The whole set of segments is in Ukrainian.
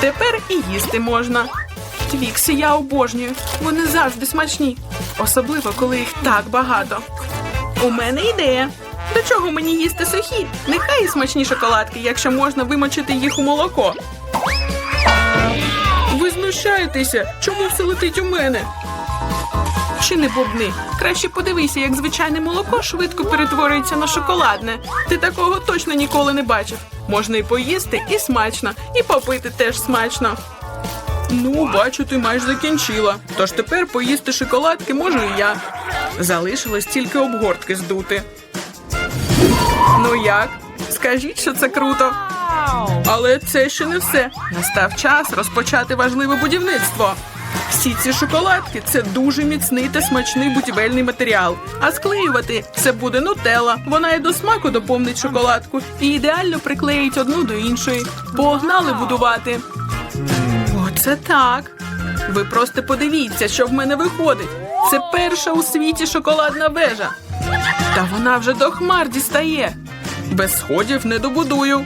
Тепер і їсти можна. Твікси я обожнюю. Вони завжди смачні, особливо коли їх так багато. У мене ідея. До чого мені їсти сухі? Нехай і смачні шоколадки, якщо можна вимочити їх у молоко. Ви знущаєтеся? Чому все летить у мене? Чи не бубни? Краще подивися, як звичайне молоко швидко перетворюється на шоколадне. Ти такого точно ніколи не бачив. Можна і поїсти, і смачно, і попити теж смачно. Ну, бачу, ти майже закінчила. Тож тепер поїсти шоколадки можу і я. Залишилось тільки обгортки здути. Ну як? Скажіть, що це круто. Але це ще не все. Настав час розпочати важливе будівництво. Всі ці шоколадки це дуже міцний та смачний будівельний матеріал. А склеювати це буде нутелла. Вона і до смаку доповнить шоколадку і ідеально приклеїть одну до іншої. Погнали будувати. Оце так. Ви просто подивіться, що в мене виходить. Це перша у світі шоколадна вежа. Та вона вже до хмар дістає. Без сходів не добудую.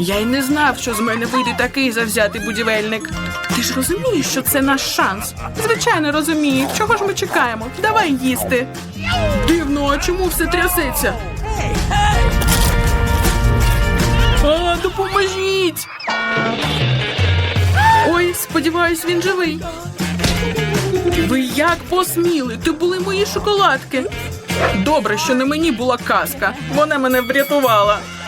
Я й не знав, що з мене вийде такий завзятий будівельник. Ти ж розумієш, що це наш шанс? Звичайно, розумію. Чого ж ми чекаємо? Давай їсти. Дивно, а чому все трясеться? А, допоможіть! Ой, сподіваюсь, він живий. Ви як посміли? Ти були мої шоколадки. Добре, що не мені була казка. Вона мене врятувала.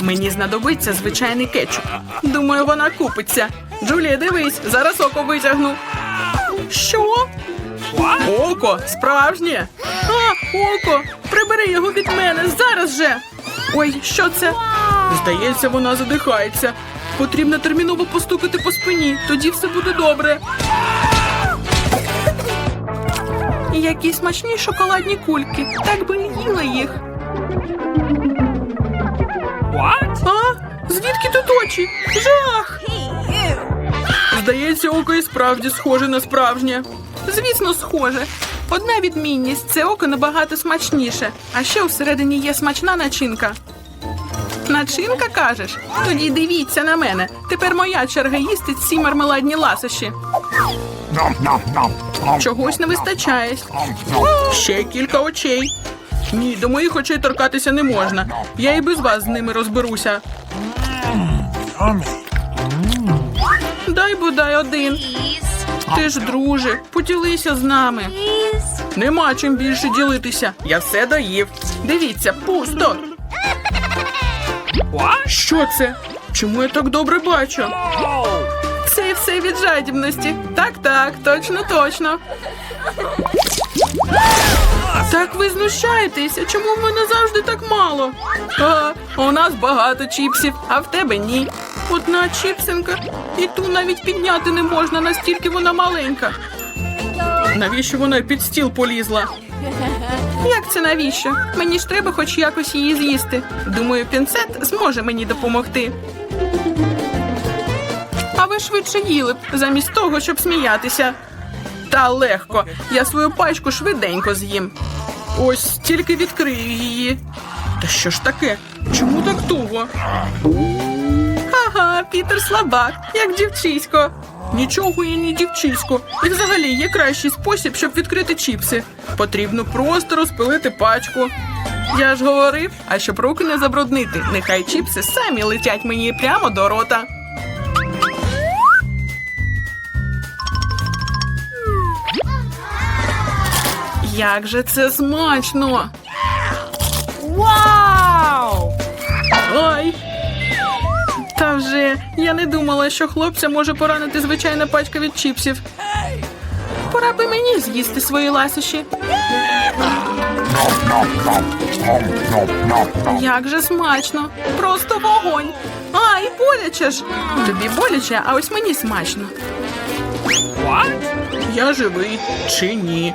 Мені знадобиться звичайний кетчуп. Думаю, вона купиться. Джулія, дивись, зараз око витягну. Що? Око, справжнє. А, око! Прибери його від мене зараз же. Ой, що це? Здається, вона задихається. Потрібно терміново постукати по спині, тоді все буде добре. Які смачні шоколадні кульки. Так би і їла їх. А? Звідки тут очі? Жах! Здається, око і справді схоже на справжнє. Звісно, схоже. Одна відмінність це око набагато смачніше, а ще всередині є смачна начинка. Начинка кажеш? Тоді дивіться на мене. Тепер моя черга їсти ці мармеладні ласощі. Чогось не вистачає. Ще кілька очей. Ні, до моїх очей торкатися не можна. Я і без вас з ними розберуся. Дай бодай один. Ти ж, друже, поділися з нами. Нема чим більше ділитися. Я все доїв. Дивіться, пусто. Що це? Чому я так добре бачу? Це все від жадібності. Так, так, точно, точно. Так ви знущаєтеся. Чому в мене завжди так мало? А, у нас багато чіпсів, а в тебе ні. Одна чіпсинка, і ту навіть підняти не можна, настільки вона маленька. Навіщо вона під стіл полізла? Як це навіщо? Мені ж треба хоч якось її з'їсти. Думаю, пінцет зможе мені допомогти. А ви швидше їли б, замість того, щоб сміятися. Та легко. Я свою пачку швиденько з'їм. Ось тільки відкрию її. Та що ж таке? Чому так туго? Ага, Пітер слабак, як дівчисько. Нічого я не дівчисько. І взагалі є кращий спосіб, щоб відкрити чіпси. Потрібно просто розпилити пачку. Я ж говорив, а щоб руки не забруднити, нехай чіпси самі летять мені прямо до рота. Як же це смачно! Вау! Ой! Та вже я не думала, що хлопця може поранити звичайна пачка від чіпсів. Пора би мені з'їсти свої ласощі. Як же смачно! Просто вогонь! Ай, боляче ж! Тобі боляче, а ось мені смачно. Я живий чи ні?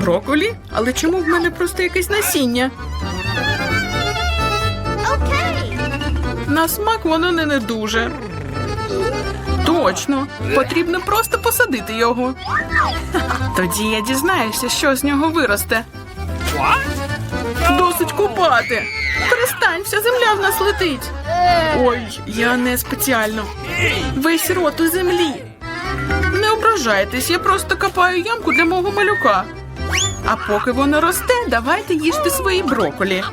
Броколі? Але чому в мене просто якесь насіння? На смак воно не, не дуже. Точно, потрібно просто посадити його. Тоді я дізнаюся, що з нього виросте. Досить купати. Перестань, вся земля в нас летить. Ой, я не спеціально. Весь рот у землі. Не ображайтесь, я просто копаю ямку для мого малюка. А поки воно росте, давайте їжте свої броколі.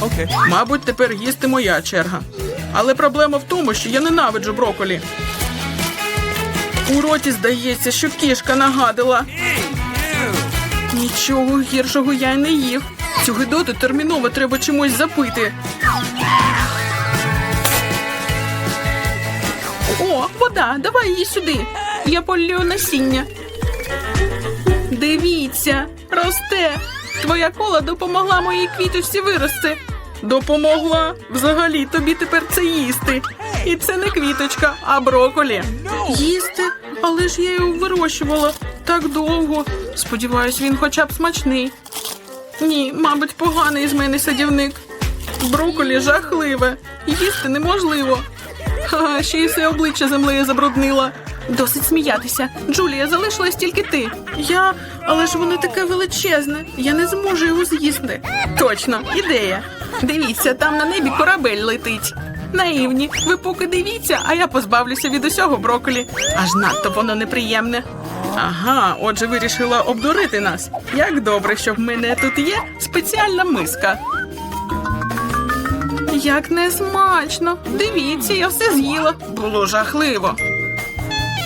Окей. Мабуть, тепер їсти моя черга. Але проблема в тому, що я ненавиджу броколі. У роті здається, що кішка нагадила. Нічого гіршого я й не їв. Цю гидоту терміново треба чимось запити. О, вода, давай її сюди. Я полюю насіння. Дивіться, росте. Твоя кола допомогла моїй квіточці вирости. Допомогла. Взагалі тобі тепер це їсти. І це не квіточка, а броколі. Їсти? Але ж я його вирощувала так довго. Сподіваюсь, він хоча б смачний. Ні, мабуть, поганий з мене садівник. Броколі жахливе. Їсти неможливо. Ха, ще й все обличчя землею забруднила. Досить сміятися. Джулія, залишилась тільки ти. Я, але ж воно таке величезне. Я не зможу його з'їсти. Точно, ідея. Дивіться, там на небі корабель летить. Наївні, ви поки дивіться, а я позбавлюся від усього броколі. Аж надто воно неприємне. Ага, отже, вирішила обдурити нас. Як добре, що в мене тут є спеціальна миска. Як не смачно. Дивіться, я все з'їла. Було жахливо.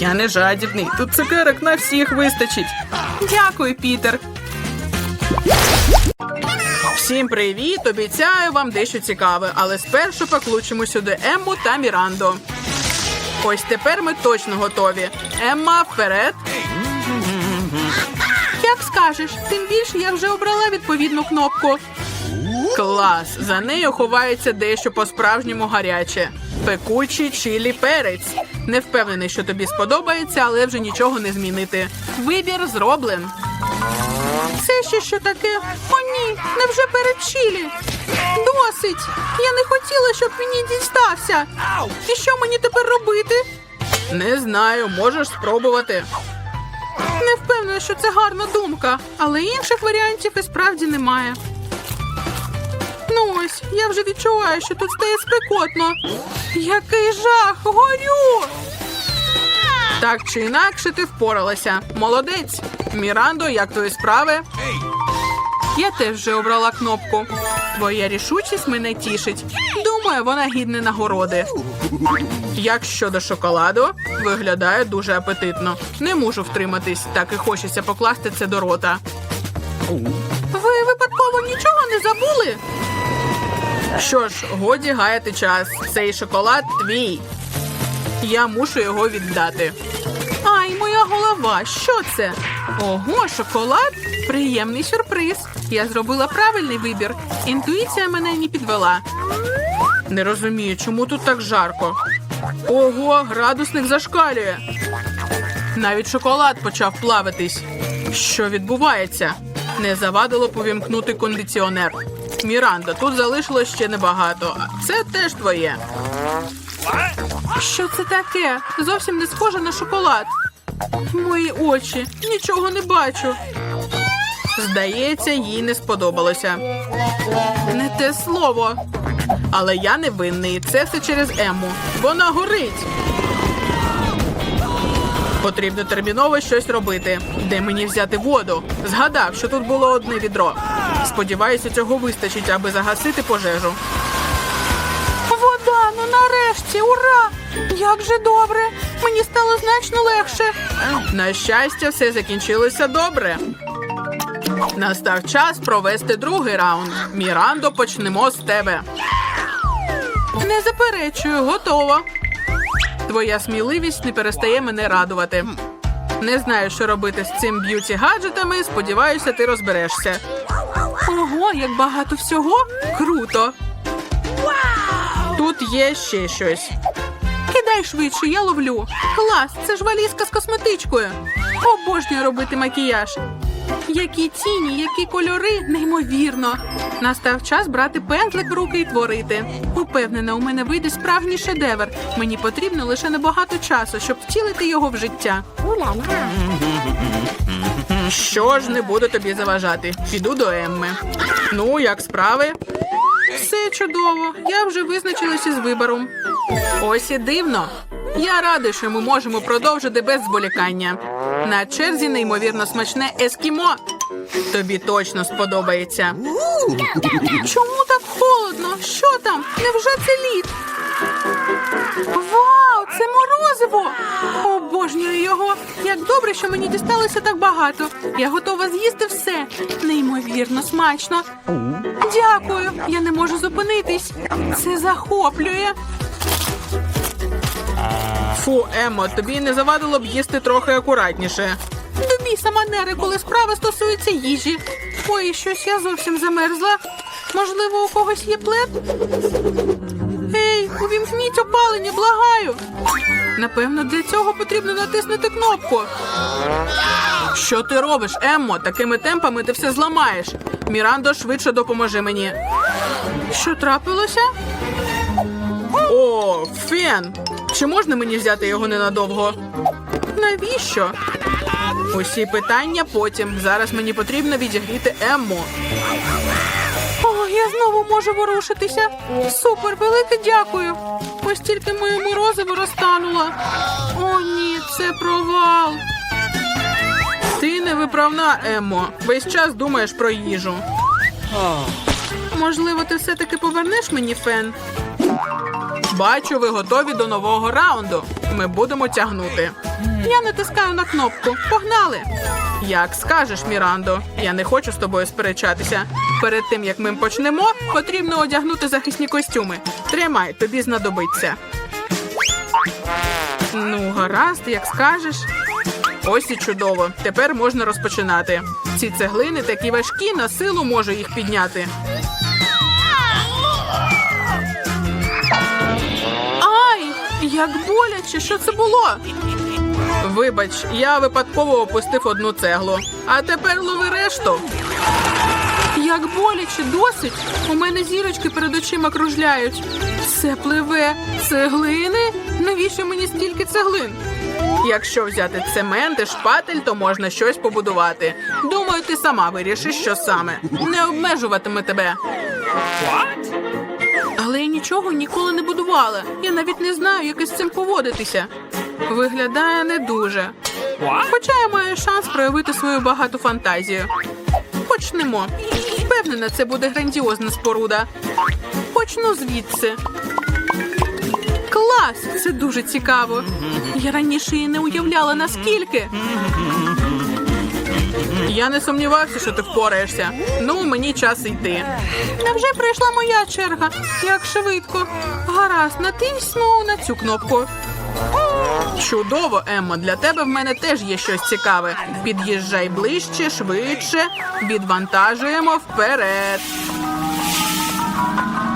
Я не жадібний. Тут цукерок на всіх вистачить. Дякую, Пітер. Всім привіт! Обіцяю вам дещо цікаве, але спершу покличемо сюди Емму та Мірандо. Ось тепер ми точно готові. Емма, вперед. Як скажеш, тим більше я вже обрала відповідну кнопку. Клас! За нею ховається дещо по-справжньому гаряче. Пекучий чилі перець. Не впевнений, що тобі сподобається, але вже нічого не змінити. Вибір зроблен. Це ще що таке? О, ні, невже перед чилі? Досить! Я не хотіла, щоб мені дістався. І що мені тепер робити? Не знаю, можеш спробувати. Не впевнена, що це гарна думка, але інших варіантів і справді немає. Ну ось, я вже відчуваю, що тут стає спекотно. Який жах! Горю! Так чи інакше ти впоралася. Молодець. Мірандо, як твої справи? Я теж вже обрала кнопку. Твоя рішучість мене тішить. Думаю, вона гідна нагороди. Як щодо шоколаду, виглядає дуже апетитно. Не можу втриматись, так і хочеться покласти це до рота. Ви випадково нічого не забули? Що ж, годі гаяти час. Цей шоколад твій. Я мушу його віддати. Ай, моя голова, що це? Ого, шоколад? Приємний сюрприз. Я зробила правильний вибір. Інтуїція мене не підвела. Не розумію, чому тут так жарко. Ого, градусник зашкалює. Навіть шоколад почав плавитись. Що відбувається? Не завадило повімкнути кондиціонер. Міранда, тут залишилось ще небагато. Це теж твоє. Що це таке? Зовсім не схоже на шоколад. Мої очі, нічого не бачу. Здається, їй не сподобалося. Не те слово. Але я не винний. Це все через Емму. Вона горить. Потрібно терміново щось робити. Де мені взяти воду? Згадав, що тут було одне відро. Сподіваюся, цього вистачить, аби загасити пожежу. Вода, ну нарешті, ура! Як же добре! Мені стало значно легше. На щастя, все закінчилося добре. Настав час провести другий раунд. Мірандо, почнемо з тебе. Не заперечую, готово. Твоя сміливість не перестає мене радувати. Не знаю, що робити з цим б'юті гаджетами. Сподіваюся, ти розберешся. Ого, як багато всього! Круто! Тут є ще щось. Кидай швидше, я ловлю. Клас, це ж валізка з косметичкою. Обожнюю робити макіяж. Які тіні, які кольори, неймовірно. Настав час брати пензлик в руки і творити. Упевнена, у мене вийде справжній шедевр. Мені потрібно лише небагато часу, щоб втілити його в життя. Що ж не буду тобі заважати. Піду до Емми. Ну, як справи? Все чудово. Я вже визначилася з вибором. Ось і дивно. Я радий, що ми можемо продовжити без зволікання. На черзі неймовірно смачне ескімо. Тобі точно сподобається. Чому так холодно? Що там? Невже це лід? Вау, це морозиво! Обожнюю його. Як добре, що мені дісталося так багато. Я готова з'їсти все. Неймовірно смачно. Дякую. Я не можу зупинитись. Це захоплює. Фу, Емо, тобі не завадило б їсти трохи акуратніше. До біса манери, коли справа стосується їжі. Ой, щось я зовсім замерзла. Можливо, у когось є плед? Увімкніть опалення, благаю. Напевно, для цього потрібно натиснути кнопку. Що ти робиш, Еммо? Такими темпами ти все зламаєш. Мірандо, швидше допоможи мені. Що трапилося? О, фен! Чи можна мені взяти його ненадовго? Навіщо? Усі питання потім. Зараз мені потрібно відігріти Емму. Я знову можу ворушитися. Супер, велике дякую. Ось тільки моє морозиво розтануло. О, ні, це провал. Ти невиправна, Еммо. Весь час думаєш про їжу. Можливо, ти все-таки повернеш мені фен? Бачу, ви готові до нового раунду. Ми будемо тягнути. Я натискаю на кнопку. Погнали! Як скажеш, Мірандо, я не хочу з тобою сперечатися. Перед тим як ми почнемо, потрібно одягнути захисні костюми. Тримай, тобі знадобиться. Ну, гаразд, як скажеш. Ось і чудово. Тепер можна розпочинати. Ці цеглини такі важкі, на силу можу їх підняти. Ай, як боляче, що це було? Вибач, я випадково опустив одну цеглу. А тепер лови решту. Як боляче, досить. У мене зірочки перед очима кружляють. Це пливе. Цеглини? Навіщо мені стільки цеглин? Якщо взяти цемент і шпатель, то можна щось побудувати. Думаю, ти сама вирішиш, що саме. Не обмежуватиме тебе. Але я нічого ніколи не будувала. Я навіть не знаю, як із цим поводитися. Виглядає не дуже. Хоча я маю шанс проявити свою багату фантазію. Почнемо. Впевнена, це буде грандіозна споруда. Почну звідси. Клас! Це дуже цікаво. Я раніше і не уявляла наскільки. Я не сумнівався, що ти впораєшся. Ну, мені час йти. Невже прийшла моя черга? Як швидко. Гаразд, натисну на цю кнопку. Чудово, Еммо, для тебе в мене теж є щось цікаве. Під'їжджай ближче, швидше, відвантажуємо вперед.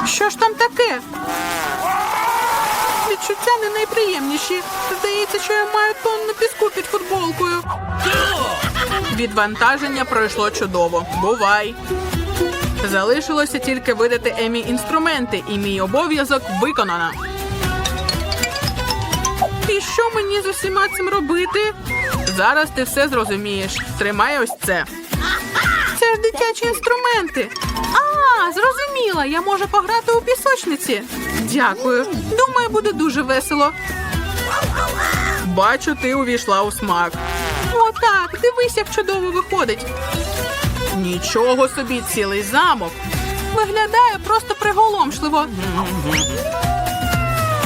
Що ж там таке? Відчуття не найприємніші. Здається, що я маю тонну піску під футболкою. Відвантаження пройшло чудово. Бувай. Залишилося тільки видати Емі інструменти, і мій обов'язок виконано. Що мені з усіма цим робити? Зараз ти все зрозумієш. Тримай ось це. Це ж дитячі інструменти. А, зрозуміла, я можу пограти у пісочниці. Дякую. Думаю, буде дуже весело. Бачу, ти увійшла у смак. О, так, дивись, як чудово виходить. Нічого собі, цілий замок. Виглядає просто приголомшливо.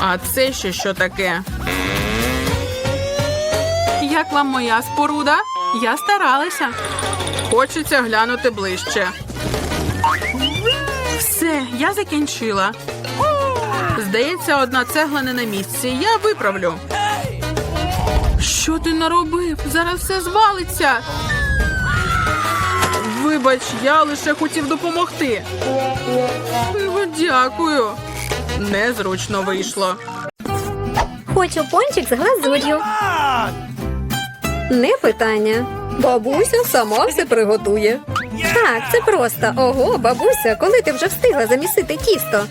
А це ще що таке? Як вам моя споруда? Я старалася. Хочеться глянути ближче. Все, я закінчила. Здається, одна цегла не на місці. Я виправлю. Що ти наробив? Зараз все звалиться. Вибач, я лише хотів допомогти. Дякую. Незручно вийшло. Хочу пончик з глазур'ю. Не питання. Бабуся сама все приготує. Так, це просто. Ого, бабуся, коли ти вже встигла замісити тісто?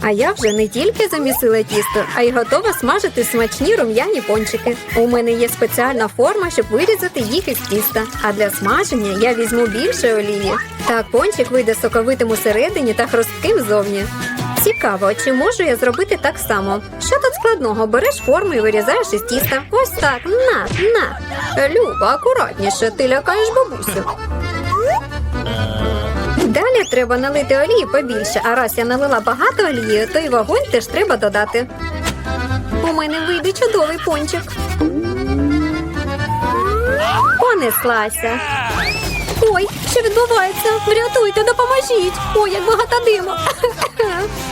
А я вже не тільки замісила тісто, а й готова смажити смачні рум'яні пончики. У мене є спеціальна форма, щоб вирізати їх із тіста. А для смаження я візьму більше олії. Так пончик вийде соковитим усередині та хрустким зовні. Цікаво, чи можу я зробити так само? Що тут складного? Береш форму і вирізаєш із тіста. Ось так. На, на. Люба, акуратніше, ти лякаєш бабусю. Далі треба налити олії побільше, а раз я налила багато олії, то й вогонь теж треба додати. У мене вийде чудовий пончик. Понеслася. Ой, що відбувається? Врятуйте, допоможіть! Ой, як багато диму.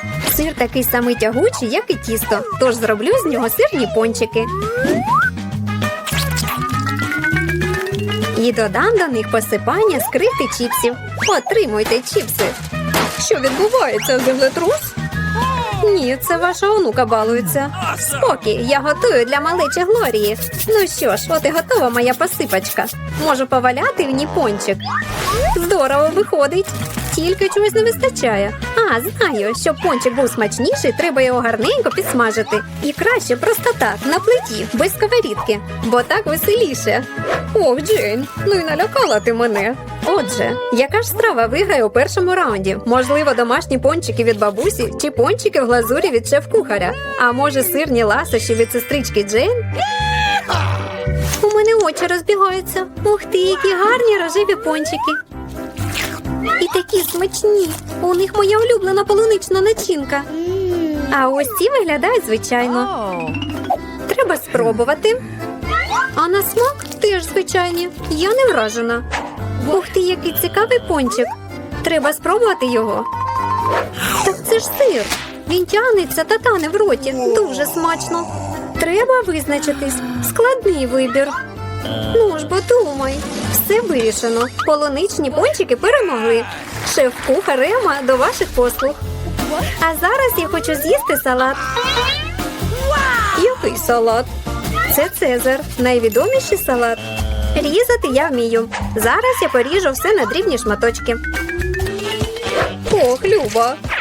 Сир такий самий тягучий, як і тісто, тож зроблю з нього сирні пончики. І додам до них посипання з крихти чіпсів. Отримуйте чіпси. Що відбувається, землетрус? Ні, це ваша онука балується. Спокій, я готую для малечі Глорії. Ну що ж, от і готова моя посипочка. Можу поваляти в ній пончик. Здорово виходить. Тільки чогось не вистачає. А, знаю, щоб пончик був смачніший, треба його гарненько підсмажити. І краще просто так, на плиті, без сковорідки, бо так веселіше. Ох, Джейн, ну і налякала ти мене. Отже, яка ж страва виграє у першому раунді? Можливо, домашні пончики від бабусі чи пончики в глазурі від шеф-кухаря? А може, сирні ласощі від сестрички Джейн? У мене очі розбігаються. Ух ти, які гарні рожеві пончики. І такі смачні. У них моя улюблена полунична начинка. А ось ці виглядають звичайно. Треба спробувати. А на смак теж звичайні. Я не вражена. Ух ти, який цікавий пончик. Треба спробувати його. Так це ж сир. Він тягнеться та тане в роті. Дуже смачно. Треба визначитись. Складний вибір. Ну ж бо думай. Все вирішено. Полуничні пончики перемогли. Шеф-кухар Ема до ваших послуг. А зараз я хочу з'їсти салат. Який салат? Це Цезар, найвідоміший салат. Різати я вмію. Зараз я поріжу все на дрібні шматочки. Ох, Люба,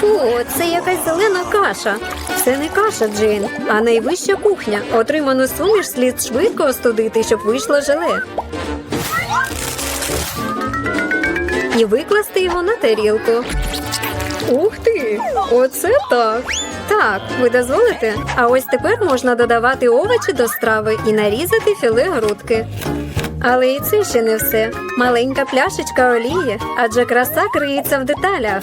Фу, це якась зелена каша. Це не каша, Джейн, а найвища кухня. Отриману суміш слід швидко остудити, щоб вийшло желе. І викласти його на тарілку. Ух ти! Оце так. Так, ви дозволите? А ось тепер можна додавати овочі до страви і нарізати філе грудки. Але і це ще не все. Маленька пляшечка олії, адже краса криється в деталях.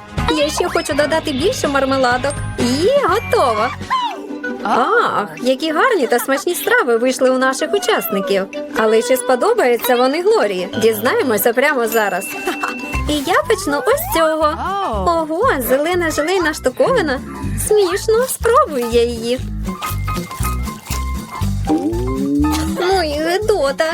Я ще хочу додати більше мармеладок. І готово. Ах, які гарні та смачні страви вийшли у наших учасників. Але чи сподобаються вони Глорії? Дізнаємося прямо зараз. І я почну ось цього. Ого, зелена желейна штуковина. Смішно, спробую я її. Ну і гидота.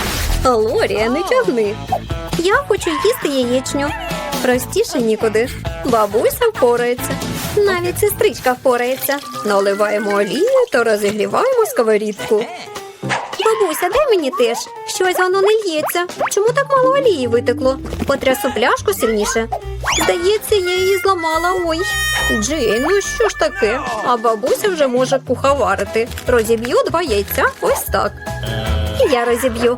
Лорія, не тягни. Я хочу їсти яєчню. Простіше нікуди. Бабуся впорається. Навіть сестричка впорається. Наливаємо олію та розігріваємо сковорідку. Бабуся, дай мені теж. Щось воно не лється. Чому так мало олії витекло? Потрясу пляшку сильніше. Здається, я її зламала. Ой. Джейн, ну що ж таке? А бабуся вже може куховарити. Розіб'ю два яйця. Ось так. І я розіб'ю.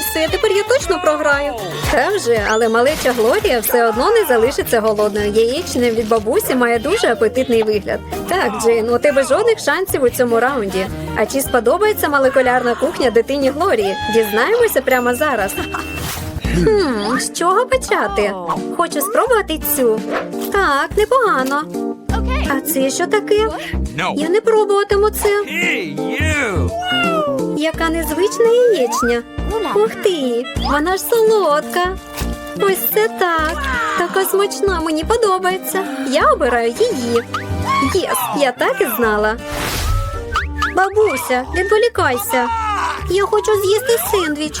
Все, тепер я точно програю. Та вже, але малеча Глорія все одно не залишиться голодною. Яєчня від бабусі має дуже апетитний вигляд. Так, Джейн, у тебе жодних шансів у цьому раунді. А чи сподобається молекулярна кухня дитині Глорії? Дізнаємося прямо зараз. Хм, з чого почати? Хочу спробувати цю. Так, непогано. А це що таке? Я не пробуватиму це. Яка незвична яєчня. Ух ти, вона ж солодка. Ось це так. Така смачна, мені подобається. Я обираю її. Єс, я так і знала. Бабуся, відволікайся. Я хочу з'їсти сендвіч.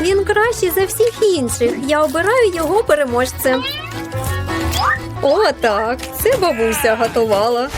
Він кращий за всіх інших. Я обираю його переможцем. О, так, це бабуся готувала.